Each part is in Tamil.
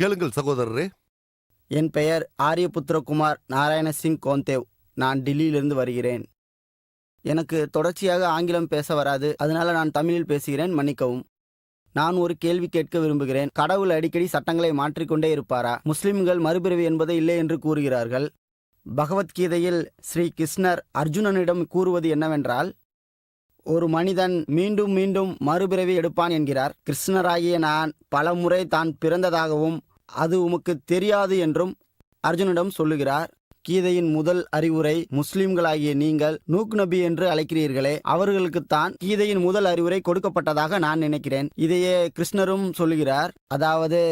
கேளுங்கள் சகோதரரே. என் பெயர் ஆரியபுத்திரகுமார் நாராயண சிங் கோந்தேவ். நான் டில்லியிலிருந்து வருகிறேன். எனக்கு தொடர்ச்சியாக ஆங்கிலம் பேச வராது. அதனால நான் தமிழில் பேசுகிறேன். மன்னிக்கவும். நான் ஒரு கேள்வி கேட்க விரும்புகிறேன். கடவுள் அடிக்கடி சட்டங்களை மாற்றிக்கொண்டே இருப்பாரா? முஸ்லிம்கள் மறுபிறவி என்பது இல்லை என்று கூறுகிறார்கள். பகவத்கீதையில் ஸ்ரீ கிருஷ்ணர் அர்ஜுனனிடம் கூறுவது என்னவென்றால் ஒரு மனிதன் மீண்டும் மீண்டும் மறுபிறவி எடுப்பான் என்கிறார். கிருஷ்ணராகிய நான் பலமுறை தான் பிறந்ததாகவும் அது உமக்கு தெரியாது என்றும் அர்ஜுனிடம் சொல்லுகிறார். கீதையின் முதல் அறிவுரை முஸ்லிம்களாகிய நீங்கள் நூக் நபி என்று அழைக்கிறீர்களே அவர்களுக்குத்தான் கீதையின் முதல் அறிவுரை கொடுக்கப்பட்டதாக நான் நினைக்கிறேன். இதையே கிருஷ்ணரும் சொல்லுகிறார். அதாவது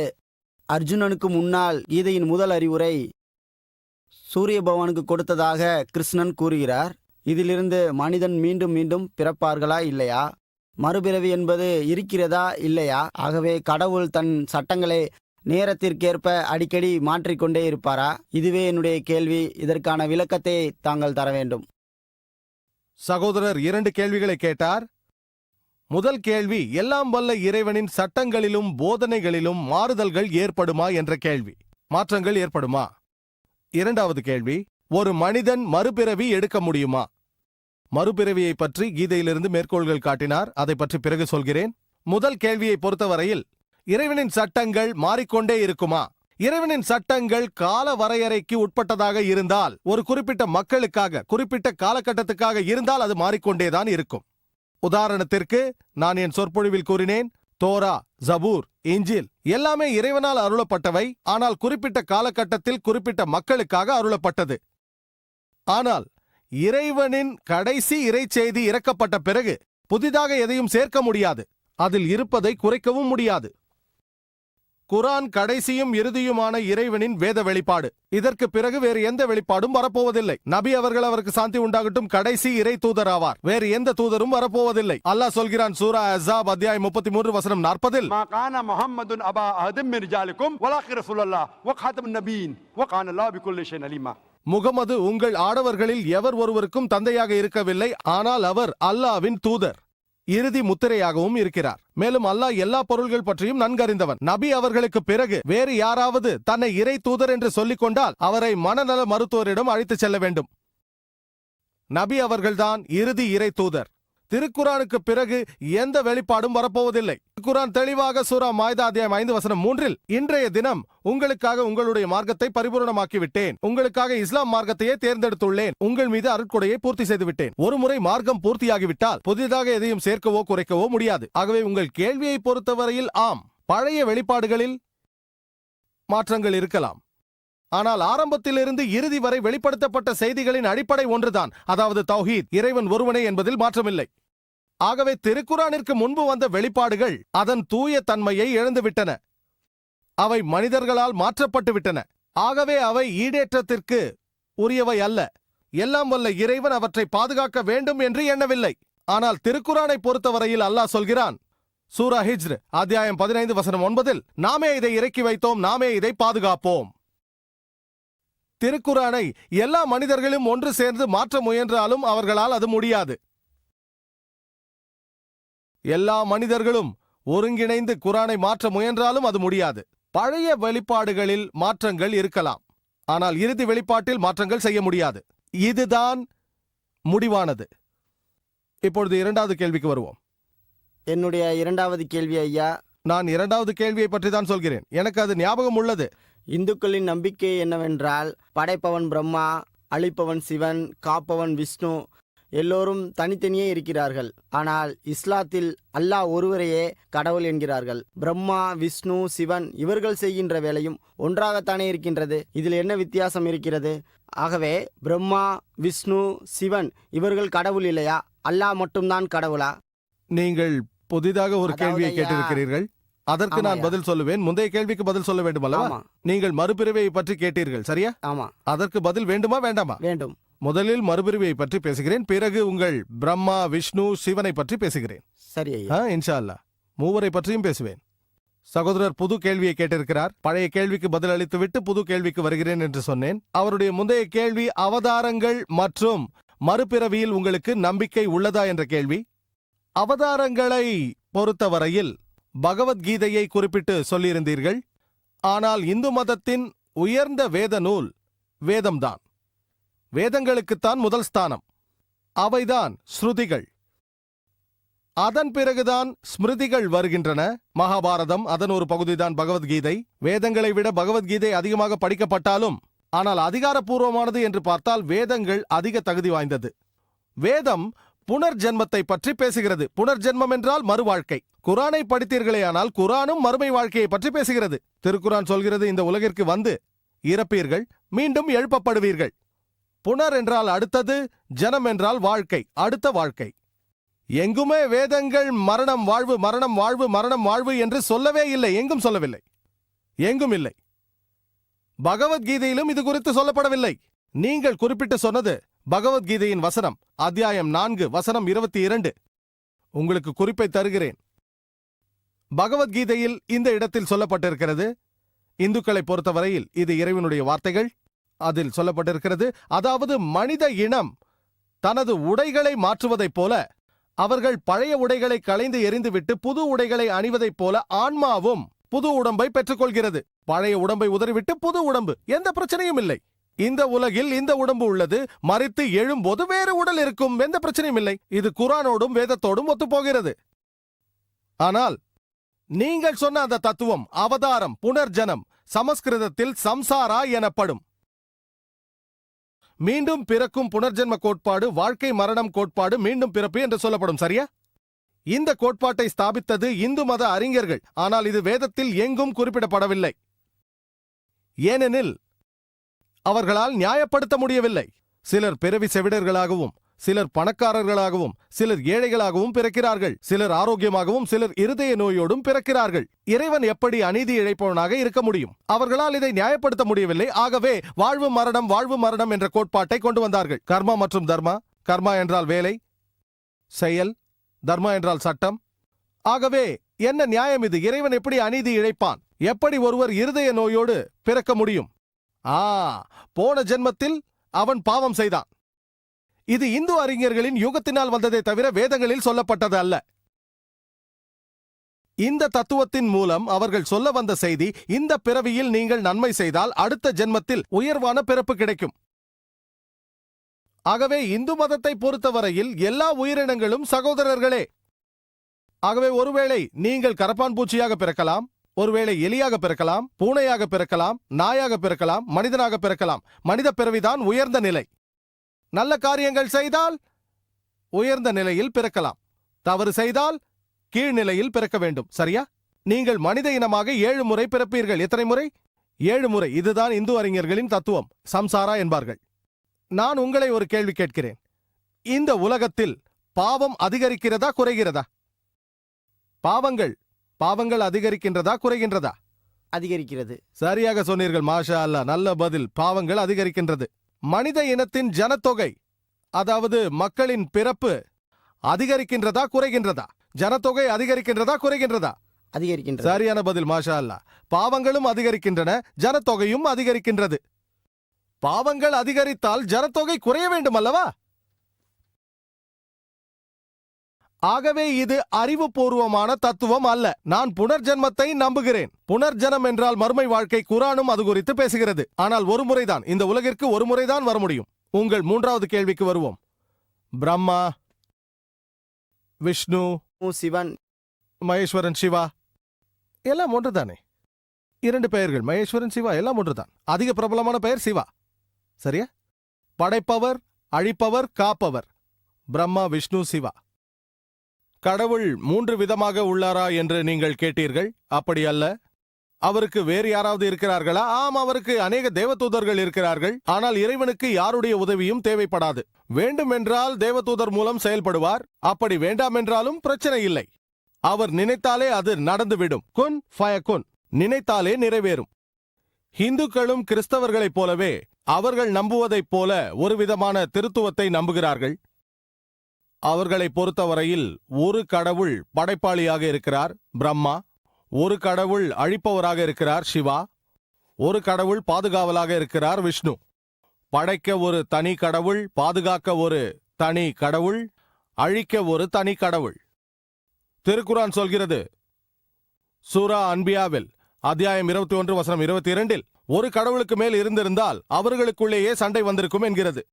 அர்ஜுனனுக்கு முன்னால் கீதையின் முதல் அறிவுரை சூரிய பகவானுக்கு கொடுத்ததாக கிருஷ்ணன் கூறுகிறார். இதிலிருந்து மனிதன் மீண்டும் மீண்டும் பிறப்பார்களா இல்லையா? மறுபிறவி என்பது இருக்கிறதா இல்லையா? ஆகவே கடவுள் தன் சட்டங்களை நேரத்திற்கேற்ப அடிக்கடி மாற்றிக்கொண்டே இருப்பாரா? இதுவே என்னுடைய கேள்வி. இதற்கான விளக்கத்தை தாங்கள் தர வேண்டும். சகோதரர் இரண்டு கேள்விகளை கேட்டார். முதல் கேள்வி எல்லாம் வல்ல இறைவனின் சட்டங்களிலும் போதனைகளிலும் மாறுதல்கள் ஏற்படுமா என்ற கேள்வி. மாற்றங்கள் ஏற்படுமா? இரண்டாவது கேள்வி ஒரு மனிதன் மறுபிறவி எடுக்க முடியுமா? மறுபிறவியை பற்றி கீதையிலிருந்து மேற்கோள்கள் காட்டினார். அதை பற்றி பிறகு சொல்கிறேன். முதல் கேள்வியை பொறுத்தவரையில் இறைவனின் சட்டங்கள் மாறிக்கொண்டே இருக்குமா? இறைவனின் சட்டங்கள் கால வரையறைக்கு உட்பட்டதாக இருந்தால் ஒரு குறிப்பிட்ட மக்களுக்காக குறிப்பிட்ட காலகட்டத்துக்காக இருந்தால் அது மாறிக்கொண்டேதான் இருக்கும். உதாரணத்திற்கு நான் என் சொற்பொழிவில் கூறினேன் தோரா ஜபூர் இஞ்சில் எல்லாமே இறைவனால் அருளப்பட்டவை ஆனால் குறிப்பிட்ட காலகட்டத்தில் குறிப்பிட்ட மக்களுக்காக அருளப்பட்டது. ஆனால் இறைவனின் கடைசி இறைச்செய்தி இறக்கப்பட்ட பிறகு புதிதாக எதையும் சேர்க்க முடியாது. அதில் இருப்பதை குறைக்கவும் முடியாது. குரான் கடைசியும் இறுதியுமான இறைவனின் வேத வெளிப்பாடு. இதற்கு பிறகு வேறு எந்த வெளிப்பாடும் வரப்போவதில்லை. நபி அவர்கள் அவருக்கு சாந்தி உண்டாகட்டும். கடைசி இறை தூதர் ஆவார். வேறு எந்த தூதரும் வரப்போவதில்லை. அல்லாஹ் சொல்கிறான் சூரா அசாப் அத்தியாயம் முப்பத்தி மூன்று வசனம் நாற்பதில் முகமது அபா அஹதும் மிர்ஜாலிக்கும் வலாக்கிர சொல்லல்லா வகாதம் நபீன் வகான் அல்லாஹ் பிகுல்லிஷன் அலிமா. முகமது உங்கள் ஆடவர்களில் எவர் ஒருவருக்கும் தந்தையாக இருக்கவில்லை ஆனால் அவர் அல்லாவின் தூதர். இறுதி முத்திரையாகவும் இருக்கிறார். மேலும் அல்லாஹ் எல்லா பொருள்கள் பற்றியும் நன்கறிந்தவன். நபி அவர்களுக்கு பிறகு வேறு யாராவது தன்னை இறை தூதர் என்று சொல்லிக் கொண்டால் அவரை மனநல மருத்துவரிடம் அழைத்துச் செல்ல வேண்டும். நபி அவர்கள்தான் இறுதி இறை தூதர். திருக்குரானுக்கு பிறகு எந்த வெளிப்பாடும் வரப்போவதில்லை. குரான் தெளிவாக சூரா மாய்தா அத்தியாயம் ஐந்து வசனம் மூன்றில் இன்றைய தினம் உங்களுக்காக உங்களுடைய மார்க்கத்தை பரிபூரணமாக்கி விட்டேன் உங்களுக்காக இஸ்லாம் மார்க்கத்தையே தேர்ந்தெடுத்துள்ளேன். உங்கள் மீது அருட்கொடையை பூர்த்தி செய்து விட்டேன் ஒரு முறை மார்க்கம் பூர்த்தியாகிவிட்டால் புதிதாக எதையும் சேர்க்கவோ குறைக்கவோ முடியாது. ஆகவே உங்கள் கேள்வியை பொறுத்தவரையில் ஆம். பழைய வெளிப்பாடுகளில் மாற்றங்கள் இருக்கலாம். ஆனால் ஆரம்பத்திலிருந்து இறுதி வரை வெளிப்படுத்தப்பட்ட செய்திகளின் அடிப்படை ஒன்றுதான். அதாவது தௌஹீத் இறைவன் ஒருவனே என்பதில் மாற்றமில்லை. ஆகவே திருக்குரானிற்கு முன்பு வந்த வெளிப்பாடுகள் அதன் தூய தன்மையை இழந்துவிட்டன. அவை மனிதர்களால் மாற்றப்பட்டு விட்டன. ஆகவே அவை ஈடேற்றத்திற்கு உரியவை அல்ல. எல்லாம் வல்ல இறைவன் அவற்றை பாதுகாக்க வேண்டும் என்று எண்ணவில்லை. ஆனால் திருக்குறானை பொறுத்தவரையில் அல்லாஹ் சொல்கிறான் சூரா ஹிஜ்ர் அத்தியாயம் பதினைந்து வசனம் ஒன்பதில் நாமே இதை இறக்கி வைத்தோம் நாமே இதை பாதுகாப்போம். திருக்குரானை எல்லா மனிதர்களும் ஒன்று சேர்ந்து மாற்ற முயன்றாலும் அவர்களால் அது முடியாது. எல்லா மனிதர்களும் ஒருங்கிணைந்து குரானை மாற்ற முயன்றாலும் அது முடியாது. பழைய வெளிப்பாடுகளில் மாற்றங்கள் இருக்கலாம். ஆனால் இறுதி வெளிப்பாட்டில் மாற்றங்கள் செய்ய முடியாது. இதுதான் முடிவானது. இப்பொழுது இரண்டாவது கேள்விக்கு வருவோம். என்னுடைய இரண்டாவது கேள்வி ஐயா. நான் இரண்டாவது கேள்வியை பற்றி தான் சொல்கிறேன். எனக்கு அது ஞாபகம் உள்ளது. இந்துக்களின் நம்பிக்கை என்னவென்றால் படைப்பவன் பிரம்மா அழிப்பவன் சிவன் காப்பவன் விஷ்ணு எல்லோரும் தனித்தனியே இருக்கிறார்கள். ஆனால் இஸ்லாத்தில் அல்லாஹ் ஒருவரையே கடவுள் என்கிறார்கள். பிரம்மா விஷ்ணு சிவன் இவர்கள் செய்கின்ற வேலையும் ஒன்றாகத்தானே இருக்கின்றது. இதில் என்ன வித்தியாசம் இருக்கிறது? ஆகவே பிரம்மா விஷ்ணு சிவன் இவர்கள் கடவுள் இல்லையா? அல்லாஹ் மட்டும்தான் கடவுளா? நீங்கள் புதிதாக ஒரு கேள்வியை கேட்டிருக்கிறீர்கள். அதற்கு நான். பதில் சொல்லுவேன். முந்தைய கேள்விக்கு பதில் சொல்ல வேண்டும் அல்லவா நீங்கள் மறுபிறவியை பற்றி கேட்டீர்கள் சரியா? ஆமா. அதற்கு பதில் வேண்டுமா வேண்டாமா? வேண்டும். முதலில் மறுபிறவியை பற்றி பேசுகிறேன். பிறகு உங்கள் பிரம்மா விஷ்ணு சிவனை பற்றி பேசுகிறேன். சரி இன்ஷா அல்லாஹ் மூவரை பற்றியும் பேசுவேன். சகோதரர் புது கேள்வியை கேட்டிருக்கிறார். பழைய கேள்விக்கு பதில் அளித்துவிட்டு புது கேள்விக்கு வருகிறேன் என்று சொன்னேன். அவருடைய முந்தைய கேள்வி அவதாரங்கள் மற்றும் மறுபிறவியில் உங்களுக்கு நம்பிக்கை உள்ளதா என்ற கேள்வி. அவதாரங்களை பொறுத்தவரையில் பகவத்கீதையை குறிப்பிட்டு சொல்லியிருந்தீர்கள். ஆனால் இந்து மதத்தின் உயர்ந்த வேத நூல் வேதம்தான். வேதங்களுக்குத்தான் முதல் ஸ்தானம். அவைதான் ஸ்ருதிகள். அதன் பிறகுதான் ஸ்மிருதிகள் வருகின்றன. மகாபாரதம் அதன் ஒரு பகுதிதான் பகவத்கீதை. வேதங்களை விட பகவத்கீதை அதிகமாக படிக்கப்பட்டாலும் ஆனால் அதிகாரப்பூர்வமானது என்று பார்த்தால் வேதங்கள் அதிக தகுதி வாய்ந்தது. வேதம் புனர்ஜென்மத்தை பற்றி பேசுகிறது. புனர்ஜென்மம் என்றால் மறுவாழ்க்கை. குரானை படித்தீர்களேயானால் குரானும் மறுமை வாழ்க்கையை பற்றி பேசுகிறது. திருக்குரான் சொல்கிறது இந்த உலகிற்கு வந்து இறப்பீர்கள் மீண்டும் எழுப்பப்படுவீர்கள். புனர் என்றால் அடுத்தது ஜனம் என்றால் வாழ்க்கை அடுத்த வாழ்க்கை. எங்குமே வேதங்கள் மரணம் வாழ்வு மரணம் வாழ்வு மரணம் வாழ்வு என்று சொல்லவே இல்லை எங்கும் சொல்லவில்லை. எங்கும் இல்லை. பகவத்கீதையிலும் இது குறித்து சொல்லப்படவில்லை. நீங்கள் குறிப்பிட்டு சொன்னது பகவத்கீதையின் வசனம் அத்தியாயம் நான்கு வசனம் இருபத்தி இரண்டு. உங்களுக்கு குறிப்பை தருகிறேன். பகவத்கீதையில் இந்த இடத்தில் சொல்லப்பட்டிருக்கிறது இந்துக்களை பொறுத்தவரையில் இது இறைவனுடைய வார்த்தைகள். அதில் சொல்லப்பட்டிருக்கிறது அதாவது மனித இனம் தனது உடைகளை மாற்றுவதைப் போல அவர்கள் பழைய உடைகளை களைந்து எறிந்துவிட்டு புது உடைகளை அணிவதைப் போல ஆன்மாவும் புது உடம்பை பெற்றுக்கொள்கிறது. பழைய உடம்பை உதறிவிட்டு புது உடம்பு எந்த பிரச்சனையும் இல்லை. இந்த உலகில் இந்த உடம்பு உள்ளது. மறித்து எழும்போது வேறு உடல் இருக்கும். எந்த பிரச்சனையும் இல்லை. இது குரானோடும் வேதத்தோடும் ஒத்துப்போகிறது. ஆனால் நீங்கள் சொன்ன அந்த தத்துவம் அவதாரம் புனர்ஜனம் சமஸ்கிருதத்தில் சம்சாரா எனப்படும். மீண்டும் பிறக்கும் புனர்ஜென்ம கோட்பாடு வாழ்க்கை மரணம் கோட்பாடு மீண்டும் பிறப்பு என்று சொல்லப்படும். சரியா? இந்த கோட்பாட்டை ஸ்தாபித்தது இந்து மத அறிஞர்கள். ஆனால் இது வேதத்தில் எங்கும் குறிப்பிடப்படவில்லை. ஏனெனில் அவர்களால் நியாயப்படுத்த முடியவில்லை. சிலர் பிறவி செவிடர்களாகவும் சிலர் பணக்காரர்களாகவும் சிலர் ஏழைகளாகவும் பிறக்கிறார்கள். சிலர் ஆரோக்கியமாகவும் சிலர் இருதய நோயோடும் பிறக்கிறார்கள். இறைவன் எப்படி அநீதி இழைப்பவனாக இருக்க முடியும்? அவர்களால் இதை நியாயப்படுத்த முடியவில்லை. ஆகவே வாழ்வு மரணம் வாழ்வு மரணம் என்ற கோட்பாட்டை கொண்டு வந்தார்கள். கர்மா மற்றும் தர்மா? கர்மா என்றால் வேலை. செயல்? தர்மா என்றால் சட்டம். ஆகவே என்ன நியாயம் இது? இறைவன் எப்படி அநீதி இழைப்பான்? எப்படி ஒருவர் இருதய நோயோடு பிறக்க முடியும்? ஆ போன ஜென்மத்தில் அவன் பாவம் செய்தான். இது இந்து அறிஞர்களின் யுகத்தினால் வந்ததை தவிர வேதங்களில் சொல்லப்பட்டது அல்ல. இந்த தத்துவத்தின் மூலம் அவர்கள் சொல்ல வந்த செய்தி இந்த பிறவியில் நீங்கள் நன்மை செய்தால் அடுத்த ஜென்மத்தில் உயர்வான பிறப்பு கிடைக்கும். ஆகவே இந்து மதத்தை பொறுத்தவரையில் எல்லா உயிரினங்களும் சகோதரர்களே. ஆகவே ஒருவேளை நீங்கள் கரப்பான் பூச்சியாக பிறக்கலாம் ஒருவேளை எலியாக பிறக்கலாம் பூனையாக பிறக்கலாம் நாயாக பிறக்கலாம் மனிதனாக பிறக்கலாம். மனித பிறவிதான் உயர்ந்த நிலை. நல்ல காரியங்கள் செய்தால் உயர்ந்த நிலையில் பிறக்கலாம். தவறு செய்தால் கீழ்நிலையில் பிறக்க வேண்டும். சரியா? நீங்கள் மனித இனமாக ஏழு முறை பிறப்பீர்கள். எத்தனை முறை? ஏழு முறை. இதுதான் இந்து அறிஞர்களின் தத்துவம். சம்சாரா என்பார்கள். நான் உங்களை ஒரு கேள்வி கேட்கிறேன். இந்த உலகத்தில் பாவம் அதிகரிக்கிறதா குறைகிறதா? பாவங்கள் பாவங்கள் அதிகரிக்கின்றதா குறைகின்றதா? அதிகரிக்கிறது. சரியாக சொன்னீர்கள் மாஷா அல்லா நல்ல பதில் பாவங்கள் அதிகரிக்கின்றது. மனித இனத்தின் ஜனத்தொகை அதாவது மக்களின் பிறப்பு அதிகரிக்கின்றதா குறைகின்றதா? ஜனத்தொகை அதிகரிக்கின்றதா குறைகின்றதா? அதிகரிக்கின்றது. சரியான பதில் மாஷா அல்லா பாவங்களும் அதிகரிக்கின்றன ஜனத்தொகையும் அதிகரிக்கின்றது. பாவங்கள் அதிகரித்தால் ஜனத்தொகை குறைய வேண்டும் அல்லவா ஆகவே இது அறிவுபூர்வமான தத்துவம் அல்ல. நான் புனர்ஜென்மத்தை நம்புகிறேன். புனர்ஜனம் என்றால் மறுமை வாழ்க்கை குரானும் அது குறித்து பேசுகிறது. ஆனால் ஒரு முறைதான் இந்த உலகிற்கு ஒரு முறைதான் வர முடியும். உங்கள் மூன்றாவது கேள்விக்கு வருவோம். பிரம்மா விஷ்ணு சிவன். மகேஸ்வரன் சிவா. எல்லாம் ஒன்றுதானே? இரண்டு பெயர்கள் மகேஸ்வரன் சிவா எல்லாம் ஒன்றுதான். அதிக பிரபலமான பெயர் சிவா. சரியா? படைப்பவர் அழிப்பவர் காப்பவர். பிரம்மா விஷ்ணு சிவா. கடவுள் மூன்று விதமாக உள்ளாரா என்று நீங்கள் கேட்டீர்கள்? அப்படி அல்ல. அவருக்கு வேறு யாராவது இருக்கிறார்களா? ஆம் அவருக்கு அநேக தேவதூதர்கள் இருக்கிறார்கள். ஆனால் இறைவனுக்கு யாருடைய உதவியும் தேவைப்படாது. வேண்டுமென்றால் தேவதூதர் மூலம் செயல்படுவார். அப்படி வேண்டாம் என்றாலும் பிரச்சனை இல்லை. அவர் நினைத்தாலே அது நடந்துவிடும். குன் ஃபய குன். நினைத்தாலே நிறைவேறும். இந்துக்களும் கிறிஸ்தவர்களைப் போலவே அவர்கள் நம்புவதைப் போல ஒரு விதமான திருத்துவத்தை நம்புகிறார்கள். அவர்களை பொறுத்தவரையில் ஒரு கடவுள் படைப்பாளியாக இருக்கிறார் பிரம்மா. ஒரு கடவுள் அழிப்பவராக இருக்கிறார் சிவா. ஒரு கடவுள் பாதுகாவலாக இருக்கிறார் விஷ்ணு. படைக்க ஒரு தனி கடவுள் பாதுகாக்க ஒரு தனி கடவுள் அழிக்க ஒரு தனி கடவுள். திருக்குரான் சொல்கிறது சூரா அன்பியாவில் அத்தியாயம் இருபத்தி ஒன்று வசனம் இருபத்தி இரண்டில் ஒரு கடவுளுக்கு மேல் இருந்திருந்தால் அவர்களுக்குள்ளேயே சண்டை வந்திருக்கும் என்கிறது.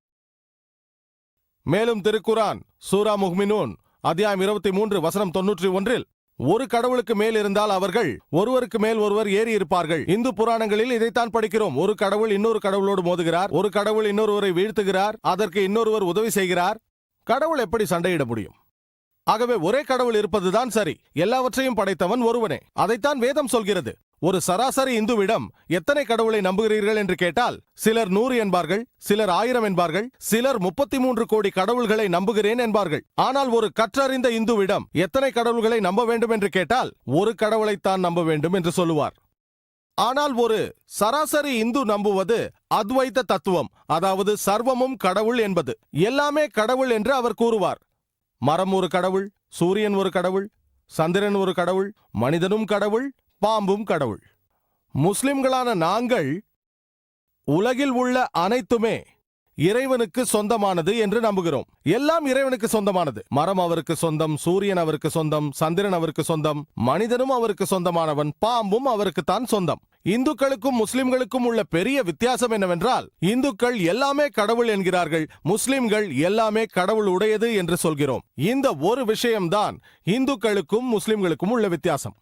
மேலும் திருக்குரான் சூரா முஹ்மினூன் அத்தியாயம் இருபத்தி மூன்று வசனம் தொன்னூற்றி ஒன்றில் ஒரு கடவுளுக்கு மேல் இருந்தால் அவர்கள் ஒருவருக்கு மேல் ஒருவர் ஏறி இருப்பார்கள் இந்து புராணங்களில் இதைத்தான் படிக்கிறோம். ஒரு கடவுள் இன்னொரு கடவுளோடு மோதுகிறார். ஒரு கடவுள் இன்னொருவரை வீழ்த்துகிறார். அதற்கு இன்னொருவர் உதவி செய்கிறார். கடவுள் எப்படி சண்டையிட முடியும்? ஆகவே ஒரே கடவுள் இருப்பதுதான் சரி. எல்லாவற்றையும் படைத்தவன் ஒருவனே. அதைத்தான் வேதம் சொல்கிறது. ஒரு சராசரி இந்துவிடம் எத்தனை கடவுளை நம்புகிறீர்கள் என்று கேட்டால் சிலர் நூறு என்பார்கள் சிலர் ஆயிரம் என்பார்கள் சிலர் முப்பத்தி மூன்று கோடி கடவுள்களை நம்புகிறேன் என்பார்கள். ஆனால் ஒரு கற்றறிந்த இந்துவிடம் எத்தனை கடவுள்களை நம்ப வேண்டும் என்று கேட்டால் ஒரு கடவுளைத்தான் நம்ப வேண்டும் என்று சொல்லுவார். ஆனால் ஒரு சராசரி இந்து நம்புவது அத்வைத்த தத்துவம் அதாவது சர்வமும் கடவுள் என்பது. எல்லாமே கடவுள் என்று அவர் கூறுவார். மரம் ஒரு கடவுள் சூரியன் ஒரு கடவுள் சந்திரன் ஒரு கடவுள் மனிதனும் கடவுள் பாம்பும் கடவுள். முஸ்லிம்களான நாங்கள் உலகில் உள்ள அனைத்துமே இறைவனுக்கு சொந்தமானது என்று நம்புகிறோம். எல்லாம் இறைவனுக்கு சொந்தமானது. மரம் அவருக்கு சொந்தம் சூரியன் அவருக்கு சொந்தம் சந்திரன் அவருக்கு சொந்தம் மனிதனும் அவருக்கு சொந்தமானவன் பாம்பும் அவருக்குத்தான் சொந்தம். இந்துக்களுக்கும் முஸ்லிம்களுக்கும் உள்ள பெரிய வித்தியாசம் என்னவென்றால் இந்துக்கள் எல்லாமே கடவுள் என்கிறார்கள் முஸ்லிம்கள் எல்லாமே கடவுள் உடையது என்று சொல்கிறோம். இந்த ஒரு விஷயம்தான் இந்துக்களுக்கும் முஸ்லிம்களுக்கும் உள்ள வித்தியாசம்.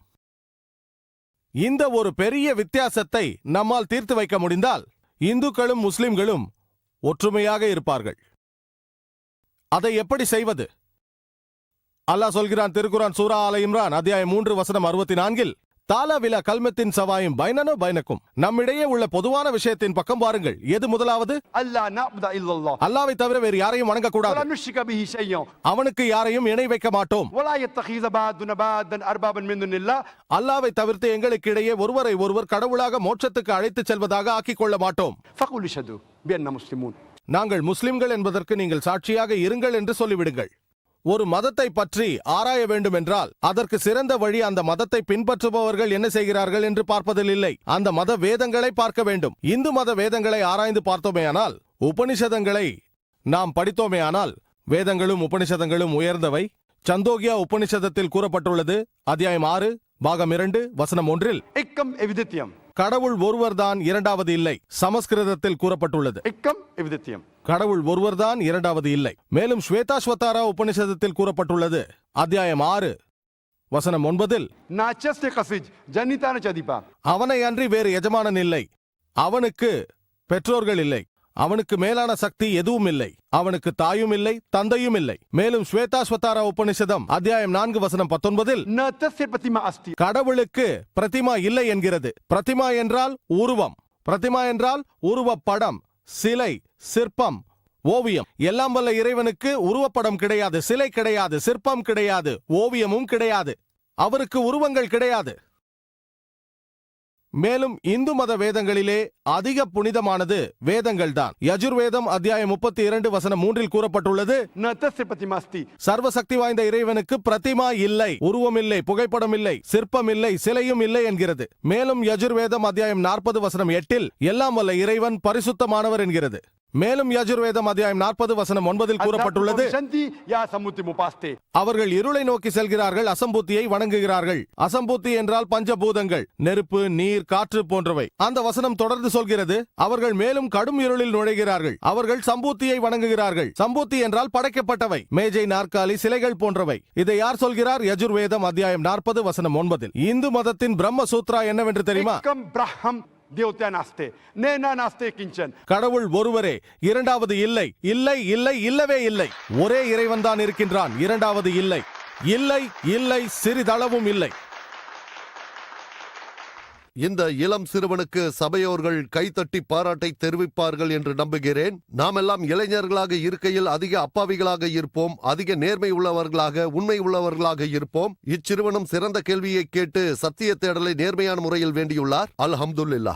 இந்த ஒரு பெரிய வித்தியாசத்தை நம்மால் தீர்த்து வைக்க முடிந்தால் இந்துக்களும் முஸ்லிம்களும் ஒற்றுமையாக இருப்பார்கள். அதை எப்படி செய்வது? அல்லாஹ் சொல்கிறான் திருக்குரான் சூரா ஆல இம்ரான் அத்தியாயம் மூன்று வசனம் அறுபத்தி நான்கில் தாலாவில கல்மத்தின் சவாயும் பயனனும் பயனக்கும் நம்மிடையே உள்ள பொதுவான விஷயத்தின் பக்கம் வாருங்கள் எது முதலாவது? அல்லாவை தவிர வேறு யாரையும் வணங்க கூடாது அவனுக்கு யாரையும் இணை வைக்க மாட்டோம். அல்லாவை தவிர்த்து எங்களுக்கு இடையே ஒருவரை ஒருவர் கடவுளாக மோட்சத்துக்கு அழைத்துச் செல்வதாக ஆக்கிக் கொள்ள மாட்டோம் நாங்கள் முஸ்லிம்கள் என்பதற்கு நீங்கள் சாட்சியாக இருங்கள் என்று சொல்லிவிடுங்கள். ஒரு மதத்தை பற்றி ஆராய வேண்டும் என்றால் அதற்கு சிறந்த வழி அந்த மதத்தை பின்பற்றுபவர்கள் என்ன செய்கிறார்கள் என்று பார்ப்பதில் இல்லை. அந்த மத வேதங்களை பார்க்க வேண்டும். இந்து மத வேதங்களை ஆராய்ந்து பார்த்தோமேயானால் உபனிஷதங்களை நாம் படித்தோமேயானால் வேதங்களும் உபனிஷதங்களும் உயர்ந்தவை. சந்தோகியா உபனிஷதத்தில் கூறப்பட்டுள்ளது அத்தியாயம் ஆறு பாகம் இரண்டு வசனம் ஒன்றில் எக்கம் எவிதித்தியம். கடவுள் ஒருவர்தான் இரண்டாவது இல்லை சமஸ்கிருதத்தில் கூறப்பட்டுள்ளது. கடவுள் ஒருவர்தான் இரண்டாவது இல்லை. மேலும் ஸ்வேதாஸ்வத்தாரா உபனிஷதத்தில் கூறப்பட்டுள்ளது அத்தியாயம் ஆறு வசனம் ஒன்பதில் அவனை அன்றி வேறு எஜமானன் இல்லை அவனுக்கு பெற்றோர்கள் இல்லை. அவனுக்கு மேலான சக்தி எதுவும் இல்லை. அவனுக்கு தாயும் இல்லை தந்தையும் இல்லை. மேலும் ஸ்வேதா ஸ்வதாரா உபனிஷதம் அத்தியாயம் நான்கு வசனம் பத்தொன்பதில் கடவுளுக்கு பிரதிமா இல்லை என்கிறது. பிரதிமா என்றால் உருவம். பிரதிமா என்றால் உருவ படம் சிலை சிற்பம் ஓவியம். எல்லாம் வல்ல இறைவனுக்கு உருவப்படம் கிடையாது சிலை கிடையாது சிற்பம் கிடையாது ஓவியமும் கிடையாது. அவருக்கு உருவங்கள் கிடையாது. மேலும் இந்து மத வேதங்களிலே அதிக புனிதமானது வேதங்கள் தான் யஜுர்வேதம் அத்தியாயம் முப்பத்தி இரண்டு வசனம் மூன்றில் கூறப்பட்டுள்ளது சர்வசக்தி வாய்ந்த இறைவனுக்கு பிரதிமா இல்லை உருவம் இல்லை புகைப்படம் இல்லை சிற்பம் இல்லை சிலையும் இல்லை என்கிறது. மேலும் யஜுர்வேதம் அத்தியாயம் நாற்பது வசனம் எட்டில் எல்லாம் வல்ல இறைவன் பரிசுத்தமானவர் என்கிறது. மேலும் யஜுர்வேதம் அத்தியாயம் நாற்பது வசனம் ஒன்பதில் கூறப்பட்டுள்ளது. அவர்கள் இருளை நோக்கி செல்கிறார்கள் அசம்பூத்தியை வணங்குகிறார்கள். அசம்பூத்தி என்றால் பஞ்சபூதங்கள் நெருப்பு நீர் காற்று போன்றவை. அந்த வசனம் தொடர்ந்து சொல்கிறது அவர்கள் மேலும் கடும் இருளில் நுழைகிறார்கள். அவர்கள் சம்பூத்தியை வணங்குகிறார்கள். சம்பூத்தி என்றால் படைக்கப்பட்டவை மேஜை நாற்காலி சிலைகள் போன்றவை. இதை யார் சொல்கிறார்? யஜுர்வேதம் அத்தியாயம் நாற்பது வசனம் ஒன்பதில். இந்து மதத்தின் பிரம்ம சூத்ரா என்னவென்று தெரியுமா? தேவத்தே நாஸ்தே நேனா நாஸ்தே கிஞ்சன் கடவுள் ஒருவரே இரண்டாவது இல்லை. இல்லை இல்லை இல்லவே இல்லை. ஒரே இறைவன் தான் இருக்கின்றான். இரண்டாவது இல்லை. இல்லை இல்லை சிறிதளவும் இல்லை. இந்த இளம் சிறுவனுக்கு சபையோர்கள் கைத்தட்டி பாராட்டை தெரிவிப்பார்கள் என்று நம்புகிறேன். நாமெல்லாம் இளைஞர்களாக இருக்கையில் அதிக அப்பாவிகளாக இருப்போம். அதிக நேர்மை உள்ளவர்களாக உண்மை உள்ளவர்களாக இருப்போம். இச்சிறுவனும் சிறந்த கேள்வியை கேட்டு சத்திய தேடலை நேர்மையான முறையில் வேண்டியுள்ளார். அல் ஹம்துல்லா